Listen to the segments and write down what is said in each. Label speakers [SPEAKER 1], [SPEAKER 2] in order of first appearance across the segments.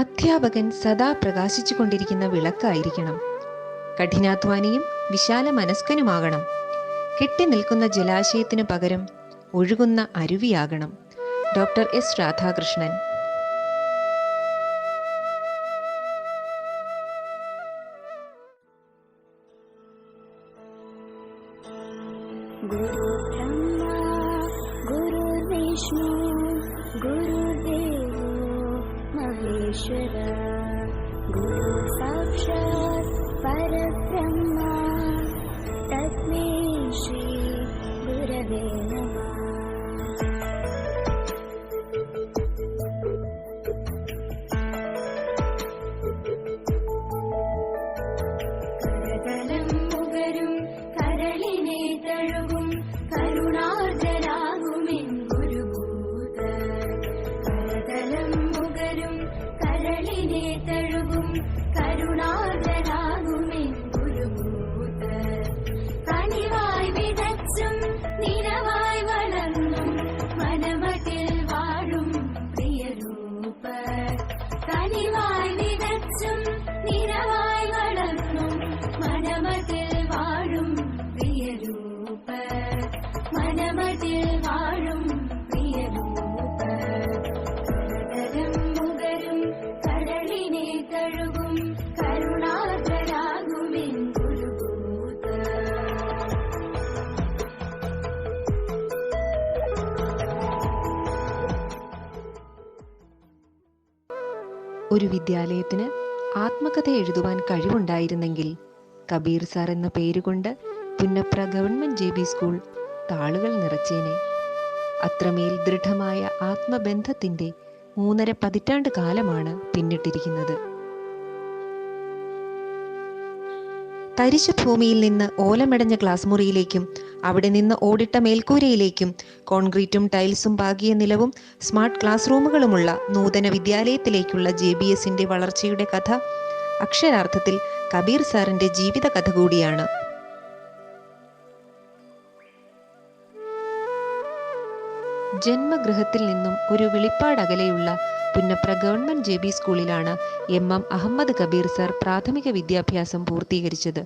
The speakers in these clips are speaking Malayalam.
[SPEAKER 1] അധ്യാപകൻ സദാ പ്രകാശിച്ചു കൊണ്ടിരിക്കുന്ന വിളക്കായിരിക്കണം കഠിനാധ്വാനിയും വിശാല മനസ്കനുമാകണം കെട്ടി നിൽക്കുന്ന ജലാശയത്തിനു പകരം ഒഴുകുന്ന അരുവിയാകണം ഡോക്ടർ എസ് രാധാകൃഷ്ണൻ
[SPEAKER 2] गुरुब्रह्मा गुरुर्विष्णु
[SPEAKER 1] ഒരു വിദ്യാലയത്തിന് ആത്മകഥ എഴുതുവാൻ കഴിവുണ്ടായിരുന്നെങ്കിൽ കബീർ സാർ എന്ന പേരുകൊണ്ട് Punnapra government J B school താളുകൾ നിറച്ചേനെ. അത്രമേൽ ദൃഢമായ ആത്മബന്ധത്തിന്റെ മൂന്നര പതിറ്റാണ്ട് കാലമാണ് പിന്നിട്ടിരിക്കുന്നത്. തരിശു ഭൂമിയിൽ നിന്ന് ഓലമടഞ്ഞ ക്ലാസ് മുറിയിലേക്കും അവിടെ നിന്ന് ഓടിട്ട മേൽക്കൂരയിലേക്കും കോൺക്രീറ്റും ടൈൽസും പാകിയ നിലവും സ്മാർട്ട് ക്ലാസ് റൂമുകളുമുള്ള നൂതന വിദ്യാലയത്തിലേക്കുള്ള ജെ ബി എസിന്റെ വളർച്ചയുടെ കഥ അക്ഷരാർത്ഥത്തിൽ കബീർ സാറിന്റെ ജീവിത കഥ കൂടിയാണ്. ജന്മഗൃഹത്തിൽ നിന്നും ഒരു വെളിപ്പാടകലെയുള്ള പുന്നപ്ര ഗവൺമെന്റ് ജെ ബി സ്കൂളിലാണ് M M Ahammed Kabeer sir പ്രാഥമിക വിദ്യാഭ്യാസം പൂർത്തീകരിച്ചത്.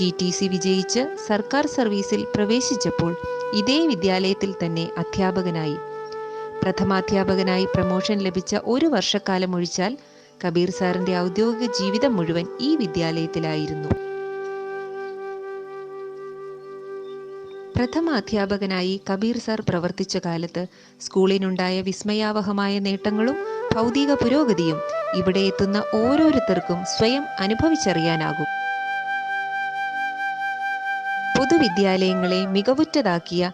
[SPEAKER 1] ടി ടി സി വിജയിച്ച് സർക്കാർ സർവീസിൽ പ്രവേശിച്ചപ്പോൾ ഇതേ വിദ്യാലയത്തിൽ തന്നെ അധ്യാപകനായി. പ്രഥമാധ്യാപകനായി പ്രമോഷൻ ലഭിച്ച ഒരു വർഷക്കാലം ഒഴിച്ചാൽ കബീർ സാറിന്റെ ഔദ്യോഗിക ജീവിതം മുഴുവൻ ഈ വിദ്യാലയത്തിലായിരുന്നു. പ്രഥമ അധ്യാപകനായി കബീർ സാർ പ്രവർത്തിച്ച കാലത്ത് സ്കൂളിനുണ്ടായ വിസ്മയാവഹമായ നേട്ടങ്ങളും ഭൗതിക പുരോഗതിയും ഇവിടെ എത്തുന്ന ഓരോരുത്തർക്കും സ്വയം അനുഭവിച്ചറിയാനാകും. പൊതുവിദ്യാലയങ്ങളെ മികവുറ്റതാക്കിയ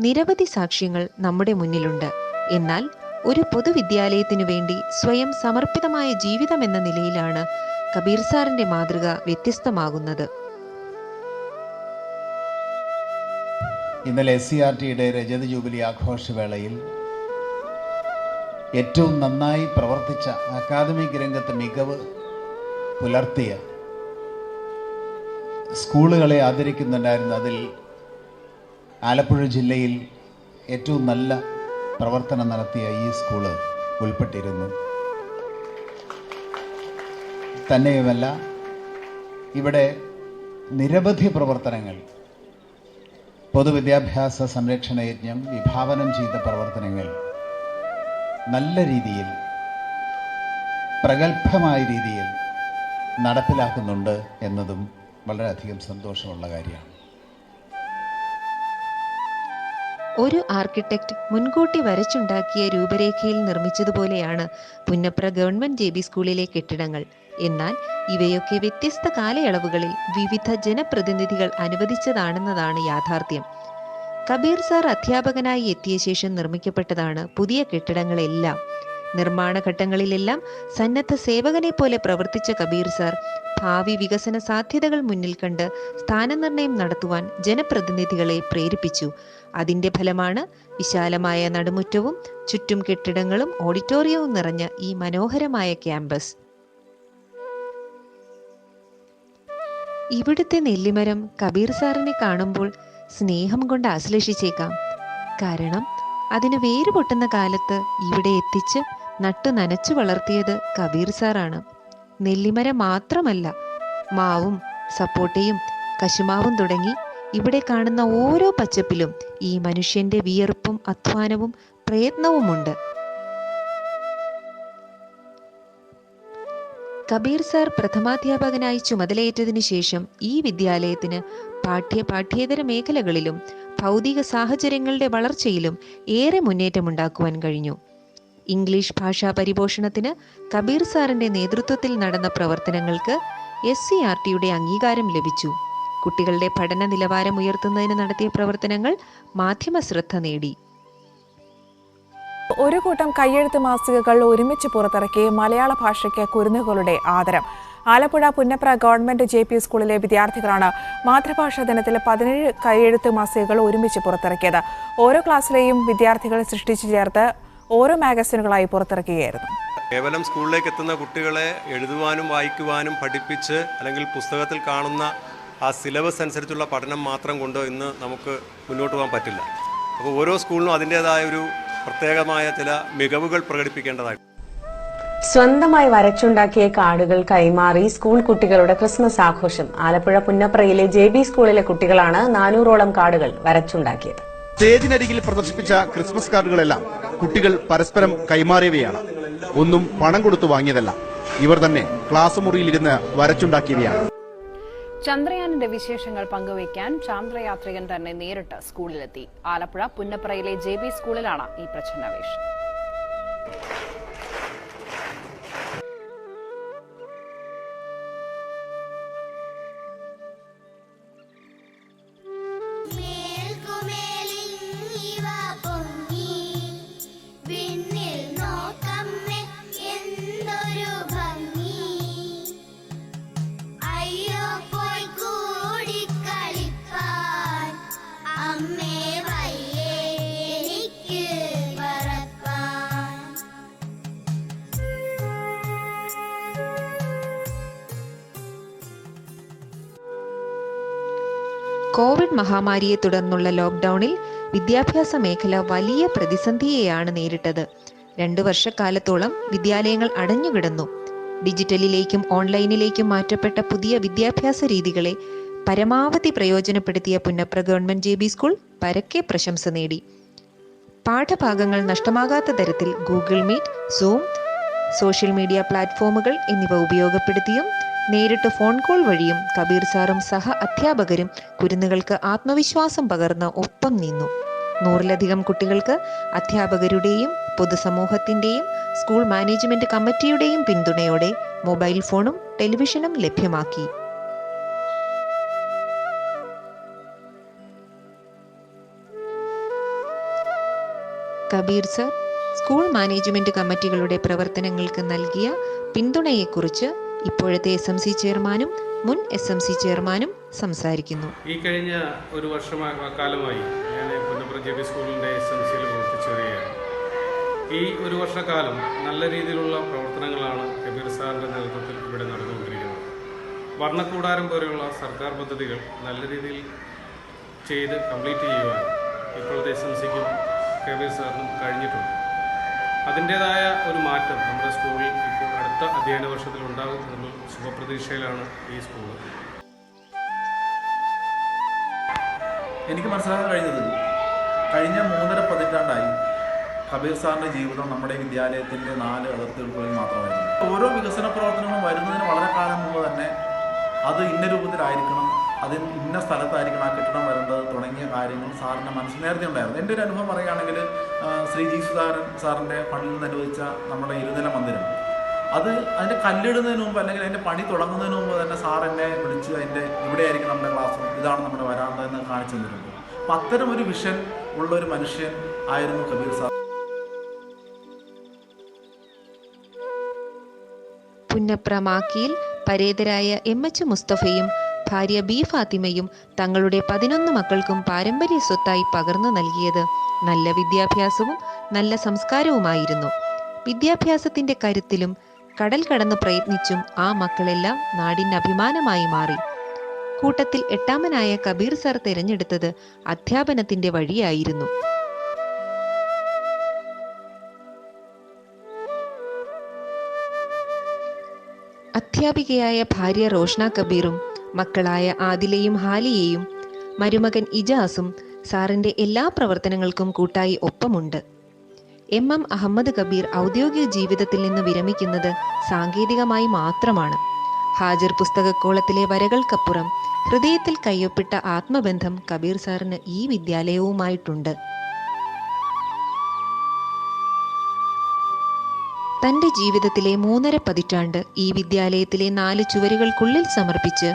[SPEAKER 1] നിരവധി സാക്ഷ്യങ്ങൾ നമ്മുടെ മുന്നിലുണ്ട്. എന്നാൽ ഒരു പൊതുവിദ്യാലയത്തിനു വേണ്ടി സ്വയം സമർപ്പിതമായ ജീവിതം എന്ന നിലയിലാണ് കബീർ സാറിന്റെ മാതൃക വ്യത്യസ്തമാകുന്നത്.
[SPEAKER 3] ഇന്നലെ എസ് സി ആർ ടിയുടെ രജത ജൂബിലി ആഘോഷവേളയിൽ ഏറ്റവും നന്നായി പ്രവർത്തിച്ച അക്കാദമിക് രംഗത്ത് മികവ് പുലർത്തിയ സ്കൂളുകളെ ആദരിക്കുന്നുണ്ടായിരുന്നു. അതിൽ ആലപ്പുഴ ജില്ലയിൽ ഏറ്റവും നല്ല പ്രവർത്തനം നടത്തിയ ഈ സ്കൂൾ ഉൾപ്പെട്ടിരുന്നു. തന്നെയുമല്ല ഇവിടെ നിരവധി പ്രവർത്തനങ്ങൾ പൊതുവിദ്യാഭ്യാസ സംരക്ഷണ യജ്ഞം വിഭാവനം ചെയ്ത പ്രവർത്തനങ്ങൾ നല്ല രീതിയിൽ പ്രഗത്ഭമായ രീതിയിൽ നടപ്പിലാക്കുന്നുണ്ട് എന്നതും വളരെയധികം സന്തോഷമുള്ള കാര്യമാണ്.
[SPEAKER 1] ഒരു ആർക്കിടെക്ട് മുൻകൂട്ടി വരച്ചുണ്ടാക്കിയ രൂപരേഖയിൽ നിർമ്മിച്ചതുപോലെയാണ് പുന്നപ്ര ഗവൺമെന്റ് ജെ ബി സ്കൂളിലെ കെട്ടിടങ്ങൾ. എന്നാൽ ഇവയൊക്കെ വ്യത്യസ്ത കാലയളവുകളിൽ വിവിധ ജനപ്രതിനിധികൾ അനുവദിച്ചതാണെന്നതാണ് യാഥാർത്ഥ്യം. കബീർ സാർ അധ്യാപകനായി എത്തിയ ശേഷം നിർമ്മിക്കപ്പെട്ടതാണ് പുതിയ കെട്ടിടങ്ങളെല്ലാം. നിർമ്മാണ ഘട്ടങ്ങളിലെല്ലാം സന്നദ്ധ സേവകനെ പോലെ പ്രവർത്തിച്ച കബീർ സാർ ഭാവി വികസന സാധ്യതകൾ മുന്നിൽ കണ്ട് സ്ഥാനനിർണയം നടത്തുവാൻ ജനപ്രതിനിധികളെ പ്രേരിപ്പിച്ചു. അതിന്റെ ഫലമാണ് വിശാലമായ നടുമുറ്റവും ചുറ്റും കെട്ടിടങ്ങളും ഓഡിറ്റോറിയവും നിറഞ്ഞ ഈ മനോഹരമായ ക്യാമ്പസ്. ഇവിടുത്തെ നെല്ലിമരം കബീർ സാറിനെ കാണുമ്പോൾ സ്നേഹം കൊണ്ട് ആശ്ലേഷിച്ചേക്കാം. കാരണം അതിന് വേര് പൊട്ടുന്ന കാലത്ത് ഇവിടെ എത്തിച്ച് നട്ടു നനച്ചു വളർത്തിയത് കബീർ സാറാണ്. നെല്ലിമരം മാത്രമല്ല മാവും സപ്പോട്ടയും കശുമാവും തുടങ്ങി ഇവിടെ കാണുന്ന ഓരോ പച്ചപ്പിലും ഈ മനുഷ്യന്റെ വിയർപ്പും അധ്വാനവും പ്രയത്നവുമുണ്ട്. കബീർ സാർ പ്രഥമാധ്യാപകനായി ചുമതലയേറ്റതിനു ശേഷം ഈ വിദ്യാലയത്തിന് പാഠ്യ പാഠ്യേതര മേഖലകളിലും ഭൗതിക സാഹചര്യങ്ങളുടെ വളർച്ചയിലും ഏറെ മുന്നേറ്റമുണ്ടാക്കുവാൻ കഴിഞ്ഞു. ഇംഗ്ലീഷ് ഭാഷാ പരിപോഷണത്തിന് കബീർ സാറിന്റെ നേതൃത്വത്തിൽ നടന്ന പ്രവർത്തനങ്ങൾക്ക് എസ് സി ആർ ടിയുടെ അംഗീകാരം ലഭിച്ചു. കുട്ടികളുടെ പഠന നിലവാരം ഉയർത്തുന്നതിന് നടത്തിയ പ്രവർത്തനങ്ങൾ മാധ്യമ ശ്രദ്ധ നേടി.
[SPEAKER 4] ഒരു കൂട്ടം കയ്യെഴുത്ത് മാസികകൾ ഒരുമിച്ച് പുറത്തിറക്കി മലയാള ഭാഷയ്ക്ക് കുരുന്നുകളുടെ ആദരം. Alappuzha Punnapra government J P സ്കൂളിലെ വിദ്യാർത്ഥികളാണ് മാതൃഭാഷാ ദിനത്തിൽ പതിനേഴ് കയ്യെഴുത്ത് മാസികകൾ ഒരുമിച്ച് പുറത്തിറക്കിയത്. ഓരോ ക്ലാസ്സിലെയും വിദ്യാർത്ഥികൾ സൃഷ്ടിച്ചു ചേർത്ത് ഓരോ മാഗസിനുകളായി പുറത്തിറക്കുകയായിരുന്നു.
[SPEAKER 5] കേവലം സ്കൂളിലേക്ക് എത്തുന്ന കുട്ടികളെ എഴുതുവാനും വായിക്കുവാനും പഠിപ്പിച്ച് അല്ലെങ്കിൽ പുസ്തകത്തിൽ കാണുന്ന ആ സിലബസ് അനുസരിച്ചുള്ള പഠനം മാത്രം കൊണ്ട് ഇന്ന് നമുക്ക് മുന്നോട്ട് പോകാൻ പറ്റില്ല. അപ്പോൾ ഓരോ സ്കൂളിനും അതിന്റേതായ ഒരു പ്രത്യേകമായ ചില മികവുകൾ പ്രകടിപ്പിക്കേണ്ടതായി.
[SPEAKER 6] സ്വന്തമായി വരച്ചുണ്ടാക്കിയ കാർഡുകൾ കൈമാറി സ്കൂൾ കുട്ടികളുടെ ക്രിസ്മസ് ആഘോഷം. ആലപ്പുഴ പുന്നപ്രയിലെ ജെ ബി സ്കൂളിലെ കുട്ടികളാണ് നാനൂറോളം കാർഡുകൾ വരച്ചുണ്ടാക്കിയത്.
[SPEAKER 7] സ്റ്റേജിനരികിൽ പ്രദർശിപ്പിച്ച ക്രിസ്മസ് കാർഡുകളെല്ലാം കുട്ടികൾ പരസ്പരം കൈമാറിയവയാണ്. ഒന്നും പണം കൊടുത്തു വാങ്ങിയതല്ല. ഇവർ തന്നെ ക്ലാസ് മുറിയിലിരുന്ന് വരച്ചുണ്ടാക്കിയവയാണ്.
[SPEAKER 8] ചന്ദ്രയാനിന്റെ വിശേഷങ്ങൾ പങ്കുവയ്ക്കാൻ ചാന്ദ്രയാത്രികൻ തന്നെ നേരിട്ട് സ്കൂളിലെത്തി. ആലപ്പുഴ പുന്നപ്രയിലെ ജെ സ്കൂളിലാണ് ഈ പ്രച്ഛന്നവേശം
[SPEAKER 1] കോവിഡ് മഹാമാരിയെ തുടർന്നുള്ള ലോക്ക്ഡൌണിൽ വിദ്യാഭ്യാസ മേഖല വലിയ പ്രതിസന്ധിയെയാണ് നേരിട്ടത്. രണ്ടു വർഷക്കാലത്തോളം വിദ്യാലയങ്ങൾ അടഞ്ഞുകിടന്നു. ഡിജിറ്റലിലേക്കും ഓൺലൈനിലേക്കും മാറ്റപ്പെട്ട പുതിയ വിദ്യാഭ്യാസ രീതികളെ പരമാവധി പ്രയോജനപ്പെടുത്തിയ Punnapra government J B school പരക്കെ പ്രശംസ നേടി. പാഠഭാഗങ്ങൾ നഷ്ടമാകാത്ത തരത്തിൽ Google Meet Zoom social media പ്ലാറ്റ്ഫോമുകൾ എന്നിവ ഉപയോഗപ്പെടുത്തിയും നേരിട്ട് ഫോൺ കോൾ വഴിയും കബീർ സാറും സഹ അധ്യാപകരും കുരുന്നുകൾക്ക് ആത്മവിശ്വാസം പകർന്ന് ഒപ്പം നിന്നു. നൂറിലധികം കുട്ടികൾക്ക് അധ്യാപകരുടെയും പൊതുസമൂഹത്തിന്റെയും സ്കൂൾ മാനേജ്മെന്റ് കമ്മിറ്റിയുടെയും പിന്തുണയോടെ മൊബൈൽ ഫോണും ടെലിവിഷനും ലഭ്യമാക്കി. കബീർ സർ സ്കൂൾ മാനേജ്മെന്റ് കമ്മിറ്റികളുടെ പ്രവർത്തനങ്ങൾക്ക് നൽകിയ പിന്തുണയെക്കുറിച്ച് ഇപ്പോഴത്തെ എസ് എം സി ചെയർമാനും മുൻ എസ് എം സി ചെയർമാനും സംസാരിക്കുന്നു.
[SPEAKER 9] ഈ കഴിഞ്ഞ ഒരു വർഷമായി ഞാൻ ഈ ഒരു വർഷക്കാലം നല്ല രീതിയിലുള്ള പ്രവർത്തനങ്ങളാണ് കബീർ സാറിന്റെ നേതൃത്വത്തിൽ ഇവിടെ നടന്നുകൊണ്ടിരിക്കുന്നത്. വർണക്കൂടാരം പോലെയുള്ള സർക്കാർ പദ്ധതികൾ നല്ല രീതിയിൽ ചെയ്ത് കംപ്ലീറ്റ് ചെയ്യുവാൻ ഇപ്പോഴത്തെ എസ് എം സിക്കും കബീർ സാറിനും കഴിഞ്ഞിട്ടുണ്ട്. അതിന്റേതായ ഒരു മാറ്റം നമ്മുടെ സ്കൂളിൽ ഇപ്പോൾ അടുത്ത അധ്യയന വർഷത്തിൽ ഉണ്ടാകും എന്നുള്ള ശുഭപ്രതീക്ഷയിലാണ് ഈ സ്കൂൾ
[SPEAKER 10] എനിക്ക് മനസ്സിലാക്കാൻ കഴിഞ്ഞത് കഴിഞ്ഞ മൂന്നര പതിറ്റാണ്ടായി കബീർ സാറിന്റെ ജീവിതം നമ്മുടെ വിദ്യാലയത്തിന്റെ നാല് അതിർത്തികൾക്കുള്ളിൽ മാത്രമായിരുന്നു. ഓരോ വികസന പ്രവർത്തനങ്ങളും വരുന്നതിന് വളരെ കാലം മുമ്പ് തന്നെ അത് ഇന്ന രൂപത്തിലായിരിക്കണം അത് ഇന്ന സ്ഥലത്തായിരിക്കണം ആ കെട്ടിടം വരേണ്ടത് തുടങ്ങിയ കാര്യങ്ങൾ സാറിന്റെ മനസ്സിൽ നേരത്തെ ഉണ്ടായിരുന്നു. എന്റെ ഒരു അനുഭവം പറയുകയാണെങ്കിൽ ശ്രീ ജി സുധാകരൻ സാറിന്റെ ഫണ്ടിൽ നിന്ന് അനുവദിച്ച നമ്മുടെ ഇരുനില മന്ദിരം. അത് അതിന്റെ കല്ലിടുന്നതിന് മുമ്പ് അല്ലെങ്കിൽ അതിന്റെ പണി തുടങ്ങുന്നതിന് മുമ്പ് തന്നെ സാർ എന്നെ വിളിച്ച് അതിന്റെ ഇവിടെയായിരിക്കും നമ്മുടെ ക്ലാസ് റൂം ഇതാണ് നമ്മുടെ വരാന്ത എന്ന് കാണിച്ചു തന്നിട്ടുണ്ട് അപ്പം അത്തരം ഒരു വിഷൻ ഉള്ള ഒരു മനുഷ്യൻ ആയിരുന്നു കബീർ സാർ.
[SPEAKER 1] പുന്നപ്ര മാക്കിയിൽ പരേതരായ എം എച്ച് മുസ്തഫയും ഭാര്യ ബി ഫാത്തിമയും തങ്ങളുടെ പതിനൊന്ന് മക്കൾക്കും പാരമ്പര്യ സ്വത്തായി പകർന്നു നൽകിയത് നല്ല വിദ്യാഭ്യാസവും നല്ല സംസ്കാരവുമായിരുന്നു. വിദ്യാഭ്യാസത്തിന്റെ കരുത്തിലും കടൽ കടന്ന് പ്രയത്നിച്ചും ആ മക്കളെല്ലാം നാടിന്റെ അഭിമാനമായി മാറി. കൂട്ടത്തിൽ എട്ടാമനായ കബീർ സർ തിരഞ്ഞെടുത്തത് അധ്യാപനത്തിന്റെ വഴിയായിരുന്നു. അധ്യാപികയായ ഭാര്യ റോഷ്ന കബീറും മക്കളായ ആദിലയും ഹാലിയയും മരുമകൻ ഇജാസും സാറിന്റെ എല്ലാ പ്രവർത്തനങ്ങൾക്കും കൂട്ടായി ഒപ്പമുണ്ട്. എം എം അഹമ്മദ് കബീർ ഔദ്യോഗിക ജീവിതത്തിൽ നിന്ന് വിരമിക്കുന്നത് സാങ്കേതികമായി മാത്രമാണ്. ഹാജർ പുസ്തകക്കോളത്തിലെ വരകൾക്കപ്പുറം ഹൃദയത്തിൽ കയ്യൊപ്പിട്ട ആത്മബന്ധം കബീർ സാറിന് ഈ വിദ്യാലയവുമായിട്ടുണ്ട്. തന്റെ ജീവിതത്തിലെ മൂന്നര പതിറ്റാണ്ട് ഈ വിദ്യാലയത്തിലെ നാല് ചുവരുകൾക്കുള്ളിൽ സമർപ്പിച്ച്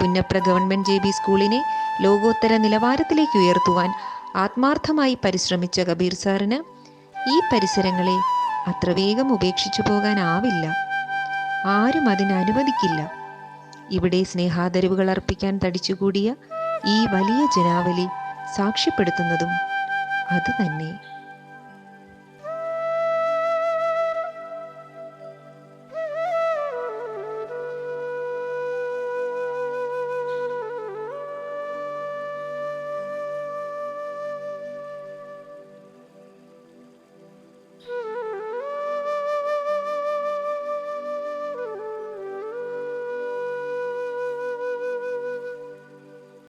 [SPEAKER 1] പുന്നപ്ര ഗവൺമെന്റ് ജെ ബി സ്കൂളിനെ ലോകോത്തര നിലവാരത്തിലേക്ക് ഉയർത്തുവാൻ ആത്മാർത്ഥമായി പരിശ്രമിച്ച കബീർ സാറിന് ഈ പരിസരങ്ങളെ അത്ര വേഗം ഉപേക്ഷിച്ചു പോകാനാവില്ല. ആരും അതിന് അനുവദിക്കില്ല. ഇവിടെ സ്നേഹാദരവുകൾ അർപ്പിക്കാൻ തടിച്ചുകൂടിയ ഈ വലിയ ജനാവലി സാക്ഷ്യപ്പെടുത്തുന്നതും അത് തന്നെ.